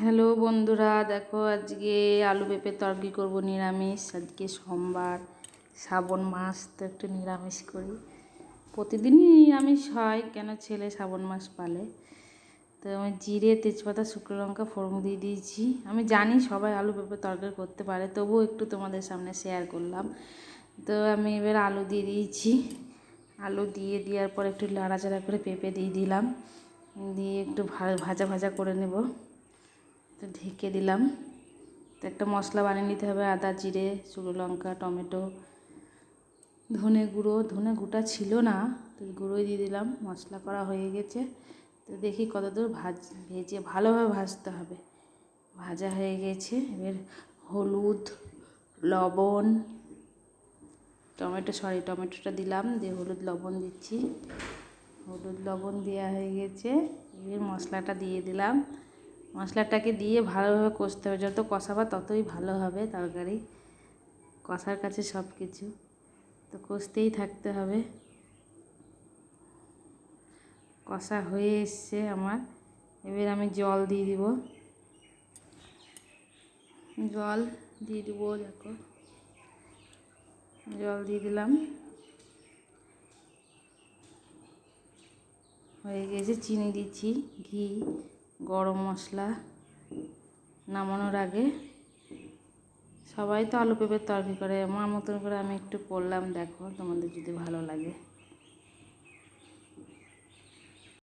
Hello বন্ধুরা, দেখো আজকে আলু পেঁপে তরকারি করব নিরামিষ। আজকে সোমবার, শ্রাবণ মাস, তো একটু নিরামিষ করি। প্রতিদিনই নিরামিষ হয়, কেন ছেলে শ্রাবণ মাস পালে। তো আমি জিরে, তেজপাতা, শুকনো লঙ্কা, ফোড়ন দিয়ে দিয়েছি। আমি জানি সবাই আলু পেঁপে তরকারি করতে পারে, তবুও একটু তোমাদের সামনে শেয়ার করলাম। তো আমি এবার আলু দিয়ে দিয়েছি। আলু দিয়ে দেওয়ার পর একটু লাড়াচাড়া করে পেঁপে দিয়ে দিলাম। দিয়ে একটু ভাজা ভাজা করে নেব। তো ঢেকে দিলাম। তো একটা মশলা বানিয়ে নিতে হবে, আদা, জিরে, শুকনো লঙ্কা, টমেটো, ধনে গুঁড়ো। ধনে গুঁটা ছিল না, তো গুঁড়োই দিয়ে দিলাম। মশলা করা হয়ে গেছে। তো দেখি কতদূর ভাজ, ভেজে ভালোভাবে ভাজতে হবে। ভাজা হয়ে গেছে। এবার হলুদ, লবণ, টমেটো, সরি, টমেটোটা দিলাম। দিয়ে হলুদ, লবণ দিচ্ছি। হলুদ, লবণ দেওয়া হয়ে গেছে। এবার মশলাটা দিয়ে দিলাম। মশলাটাকে দিয়ে ভালোভাবে কষতে হবে। যত কষাবা ততই ভালো হবে তরকারি। কষার কাছে সব কিছু। তো কষতেই থাকতে হবে। কষা হয়ে এসছে আমার। এবার আমি জল দিয়ে দিব। জল দিয়ে দিব, দেখো। জল দিয়ে দিলাম। হয়ে গেছে, চিনি দিচ্ছি, ঘি। গরম মশলা নামানোর আগে সবাই তো আলু পেঁপের তরকারি করে আমার মতন করে আমি একটু করলাম, দেখো তোমাদের যদি ভালো লাগে।